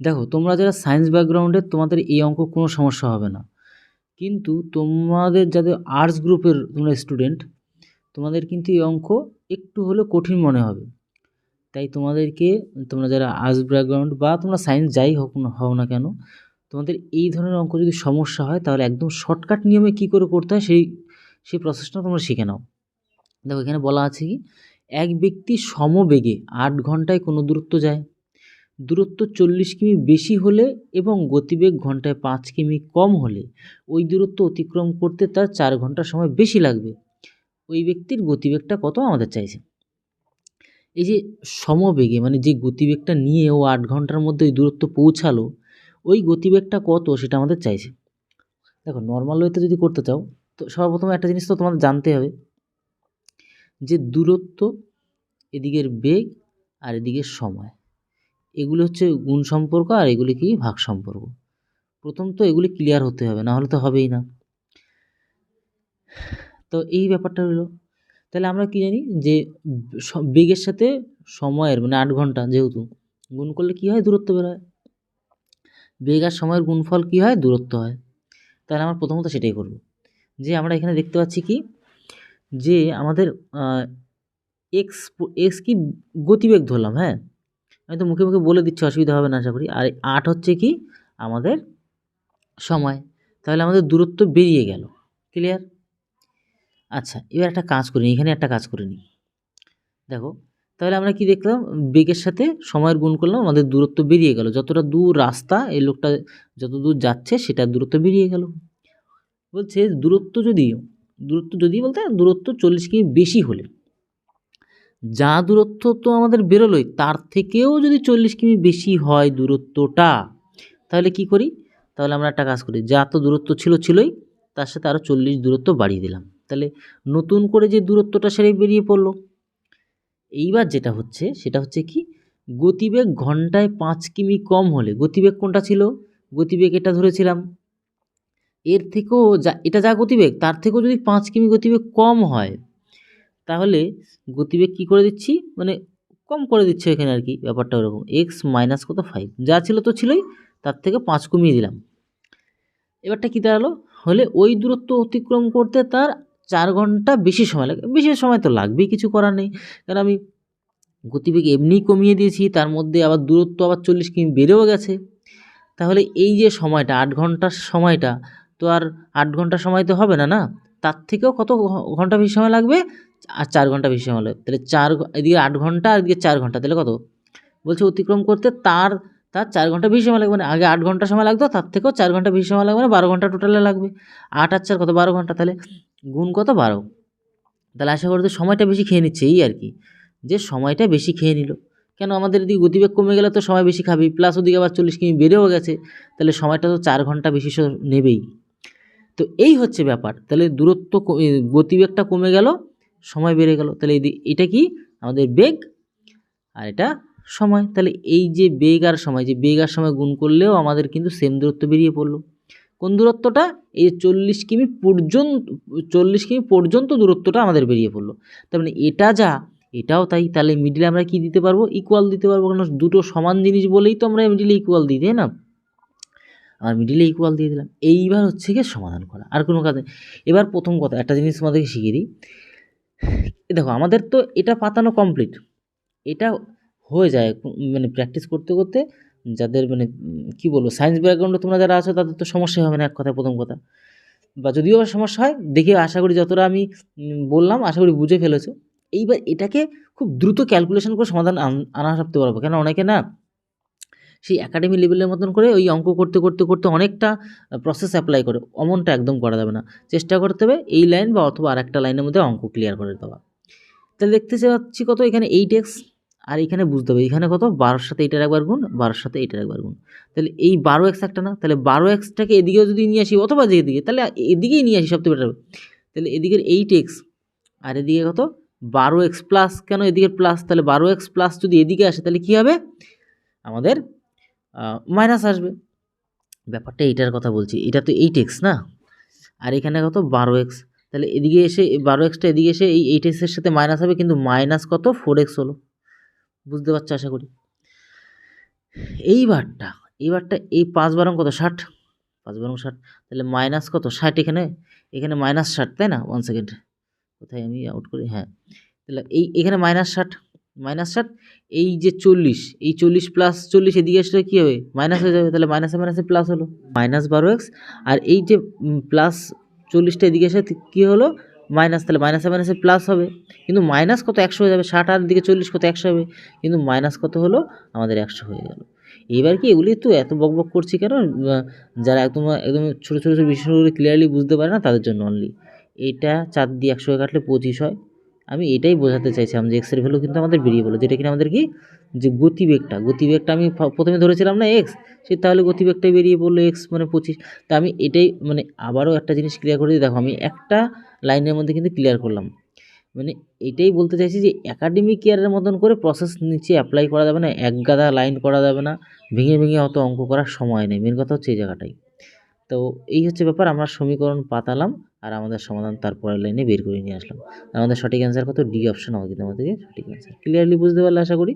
দেখো, তোমরা যারা সায়েন্স ব্যাকগ্রাউন্ডের তোমাদের এই অঙ্ক কোনো সমস্যা হবে না। কিন্তু তোমাদের যাদের আর্টস গ্রুপের তোমরা স্টুডেন্ট তোমাদের কিন্তু এই অঙ্ক একটু হলেও কঠিন মনে হবে। তাই তোমাদেরকে, তোমরা যারা আর্টস ব্যাকগ্রাউন্ড বা তোমরা সায়েন্স যাই হোক হও না কেন, তোমাদের এই ধরনের অঙ্ক যদি সমস্যা হয়, তাহলে একদম শর্টকাট নিয়মে কী করে করতে হয়, সেই সেই প্রসেসটা তোমরা শিখে নাও। দেখো, এখানে বলা আছে কি, এক ব্যক্তি সমবেগে আট ঘন্টায় কোনো দূরত্ব যায়। দূরত্ব চল্লিশ কিমি বেশি হলে এবং গতিবেগ ঘন্টায় পাঁচ কিমি কম হলে ওই দূরত্ব অতিক্রম করতে তার চার ঘণ্টা সময় বেশি লাগবে। ওই ব্যক্তির গতিবেগটা কত আমাদের চাইছে? এই যে সমবেগে মানে যে গতিবেগটা নিয়ে ও আট ঘণ্টার মধ্যে ওই দূরত্ব পৌঁছালো, ওই গতিবেগটা কত সেটা আমাদের চাইছে। দেখো নর্মাল ওয়েতে যদি করতে চাও, তো সর্বপ্রথম একটা জিনিস তো তোমাদের জানতে হবে যে দূরত্ব এদিকের বেগ আর এদিকের সময়। এগুলো হচ্ছে গুণ সম্পর্ক আর এগুলি কি ভাগ সম্পর্ক। প্রথম তো এগুলি ক্লিয়ার হতে হবে না হলে তো হবেই না। তো এই ব্যাপারটা হলো, তাহলে আমরা কি জানি যে বেগের সাথে সময়ের মানে আট ঘণ্টা যেহেতু, গুণ করলে কি হয় দূরত্ব বেরোয় বেগ আর সময়ের গুণফল কি হয়? দূরত্ব হয়। তাহলে আমরা প্রথমত সেটাই করব। যে আমরা এখানে দেখতে পাচ্ছি কি? যে আমাদের এক্স এক্স কি গতিবেগ ধরলাম হ্যাঁ? আমি তো মুখে মুখে বলে দিচ্ছি, অসুবিধা হবে না আশা করি। আর আট হচ্ছে কি? আমাদের সময়। তাহলে আমাদের দূরত্ব বেরিয়ে গেল। ক্লিয়ার আচ্ছা এবার একটা কাজ করি, এখানে একটা কাজ করে নিই। দেখো, তাহলে আমরা কি দেখলাম? বেগের সাথে সময়ের গুণ করলাম, আমাদের দূরত্ব বেরিয়ে গেল। যতটা দূর রাস্তা এই লোকটা যত দূর যাচ্ছে, সেটার দূরত্ব বেরিয়ে গেল। বলছে দূরত্ব যদি দূরত্ব যদি বলতে, দূরত্ব চল্লিশ কিমি বেশি হলে যা দূরত্ব তো আমাদের বেরোলোই, তার থেকেও যদি চল্লিশ কিমি বেশি হয় দূরত্বটা, তাহলে কি করি? তাহলে আমরা একটা কাজ করি, যা তো দূরত্ব ছিল ছিলই, তার সাথে আরও চল্লিশ দূরত্ব বাড়িয়ে দিলাম। তাহলে নতুন করে যে দূরত্বটা সেটাই বেরিয়ে পড়ল, এইবার যেটা হচ্ছে, সেটা হচ্ছে কি, গতিবেগ ঘন্টায় পাঁচ কিমি কম হলে, গতিবেগ কোনটা ছিল? গতিবেগ এটা ধরেছিলাম, এর থেকেও যা, এটা যা গতিবেগ, তার থেকেও যদি পাঁচ কিমি গতিবেগ কম হয় তাহলে গতিবেগ কী করে দিচ্ছি? মানে কম করে দিচ্ছে এখানে আর কি ব্যাপারটা ওরকম। এক্স মাইনাস কত? ফাইভ যা ছিল তো ছিলই, তার থেকে পাঁচ কমিয়ে দিলাম। এবারটা কী দাঁড়াল? হলে ওই দূরত্ব অতিক্রম করতে তার চার ঘণ্টা বেশি সময় লাগে। বেশি সময় তো লাগবেই, কিছু করার নেই। কারণ আমি গতিবেগ এমনিই কমিয়ে দিয়েছি, তার মধ্যে আবার দূরত্ব আবার চল্লিশ কিমি বেড়েও গেছে। তাহলে এই যে সময়টা, আট ঘণ্টার সময়টা, তো আর আট ঘণ্টা সময় তো হবে না না? তার থেকেও কত ঘণ্টা বেশি সময় লাগবে? আর চার ঘণ্টা বেশি সময় লাগবে তাহলে চার এদিকে আট ঘণ্টা আর এদিকে চার ঘণ্টা, তাহলে কত? বলছে অতিক্রম করতে তার তার চার ঘণ্টা বেশি সময় লাগবে না আগে আট ঘণ্টা সময় লাগতো, তার থেকেও চার ঘণ্টা বেশি সময় লাগবে না বারো ঘণ্টা টোটালে লাগবে। আট আর চার কত? বারো ঘণ্টা, তাহলে গুণ কত? বারো। তাহলে আশা করি তো সময়টা বেশি খেয়ে নিচ্ছে, এই আর কি। যে সময়টা বেশি খেয়ে নিল। কেন? আমাদের এদিকে গতিবেগ কমে গেলে তো সময় বেশি খাবি প্লাস ওদিকে আবার চল্লিশ কিমি বেড়েও গেছে, তাহলে সময়টা তো চার ঘণ্টা বেশি নেবেই। তো এই হচ্ছে ব্যাপার। তাহলে দূরত্ব গতিবেগটা কমে গেল সময় বেড়ে গেল। তাহলে এটা কি? আমাদের বেগ। আর এটা সময়। তাহলে এই যে বেগ আর সময়, যে বেগ আর সময় গুণ করলেও আমাদের কিন্তু সেম দূরত্ব বেরিয়ে পড়ল। কোন দূরত্বটা? এই চল্লিশ কিমি পর্যন্ত, চল্লিশ কিমি পর্যন্ত দূরত্বটা আমাদের বেরিয়ে পড়ল। তার মানে এটা যা, এটাও তাই। তাহলে মিডিলে আমরা কি দিতে পারব? ইকুয়াল দিতে পারব। কারণ দুটো সমান জিনিস বলেই তো আমরা মিডিলে ইকুয়াল দিই, তাই না? আর মিডিলে ইকুয়াল দিয়ে দিলাম। এইবার হচ্ছে গিয়ে সমাধান করা। আর কোনো কাজ নেই। এবার প্রথম কথা, একটা জিনিস তোমাদেরকে শিখিয়ে দিই। দেখো, আমাদের তো এটা পাতানো কমপ্লিট এটা হয়ে যায় মানে প্র্যাকটিস করতে করতে যাদের মানে কি বলব সায়েন্স ব্যাকগ্রাউন্ডে তোমরা যারা আছো তাদের তো সমস্যা হবে না এক কথা প্রথম কথা। বা যদিও সমস্যা হয়, দেখে আশা করি যতটা আমি বললাম, আশা করি বুঝে ফেলেছো। এইবার এটাকে খুব দ্রুত ক্যালকুলেশন করে সমাধান আন- সারতে পারব। কেন? অনেকে না সেই একাডেমি লেভেলের মতন করে ওই অঙ্ক করতে করতে করতে অনেকটা প্রসেস অ্যাপ্লাই করে। অমনটা একদম করা যাবে না। চেষ্টা করতে হবে এই লাইন বা অথবা আরেকটা লাইনের মধ্যে অঙ্ক ক্লিয়ার করে দেওয়া। তাহলে দেখতে চাচ্ছি কত এখানে এইট এক্স আর এখানে বুঝতে হবে এখানে কত? বারোর সাথে এইটার একবার গুণ, বারোর সাথে এইটার একবার গুণ। তাহলে এই বারো এক্স একটা না? তাহলে বারো এক্সটাকে এদিকেও যদি নিয়ে আসি, অথবা যে এদিকে, তাহলে এদিকেই নিয়ে আসি সবথেকে বেটার তাহলে এদিকের এইট এক্স আর এদিকে কত? বারো এক্স প্লাস কেন এদিকের প্লাস তাহলে বারো এক্স প্লাস যদি এদিকে আসে, তাহলে কী হবে? আমাদের মাইনাস আসবে। ব্যাপারটা এইটার কথা বলছি, এটা তো এইট এক্স না? আর এখানে কত? বারো এক্স তাহলে এদিকে এসে, বারো এক্সটা এদিকে এসে এই এইট এক্সের সাথে মাইনাস হবে, কিন্তু মাইনাস কত? ফোর এক্স হলো। বুঝতে পারছ আশা করি? এইবারটা এবারটা এই পাঁচ বারং কত? ষাট। পাঁচ বারং ষাট। তাহলে মাইনাস কত? ষাট এখানে? এখানে মাইনাস ষাট, তাই না? ওয়ান সেকেন্ড কোথায় আমি আউট করি? হ্যাঁ। তাহলে এই, এখানে মাইনাস ষাট। মাইনাস ষাট এই যে চল্লিশ, এই চল্লিশ প্লাস চল্লিশ এদিকে আসলে কী হবে? মাইনাস হয়ে যাবে, তাহলে মাইনাসে মাইনাসে প্লাস হলো। মাইনাস বারো এক্স আর এই যে প্লাস চল্লিশটা এদিকে এসে কী হলো? মাইনাস, তাহলে মাইনাসে মাইনাসে প্লাস হবে। কিন্তু মাইনাস কত একশো হয়ে যাবে? ষাট আর দিকে চল্লিশ কত একশো হবে? কিন্তু মাইনাস কত হলো? আমাদের একশো হয়ে গেল। এবার কি এগুলি তো এত বক বক করছি কেন? যারা একদম একদম ছোটো ছোটো ছোটো বিষয়গুলো ক্লিয়ারলি বুঝতে পারে না, তাদের জন্য অনলি এইটা চার দিয়ে একশো কাটলে পঁচিশ হয়। আমি এটাই বোঝাতে চাইছিলাম যে এক্সের ভ্যালু কিন্তু আমাদের বেরিয়ে বলো যেটা কিনা আমাদের কি? যে গতিবেগটা গতিবেগটা আমি প্রথমে ধরেছিলাম না এক্স সে তাহলে গতিবেগটাই বেরিয়ে পড়ল এক্স মানে পঁচিশ। তা আমি এটাই মানে আবারও একটা জিনিস ক্লিয়ার করে দিই। দেখো, আমি একটা লাইনের মধ্যে কিন্তু ক্লিয়ার করলাম। মানে এটাই বলতে চাইছি যে একাডেমিক ইয়ারের মতন করে প্রসেস নিচে অ্যাপ্লাই করা যাবে না, এক গাদা লাইন করা যাবে না, ভেঙে ভেঙে অত অঙ্ক করার সময় নেই। মেন কথা হচ্ছে এই জায়গাটাই। তো এই হচ্ছে ব্যাপার, আমরা সমীকরণ পাতালাম। আর আমাদের সমাধান তারপরের লাইনে বের করে নিয়ে আসলাম। আমাদের সঠিক অ্যান্সার কত? ডি অপশন হবে কিন্তু আমাদেরকে সঠিক অ্যান্সার ক্লিয়ারলি বুঝতে পারলে আশা করি।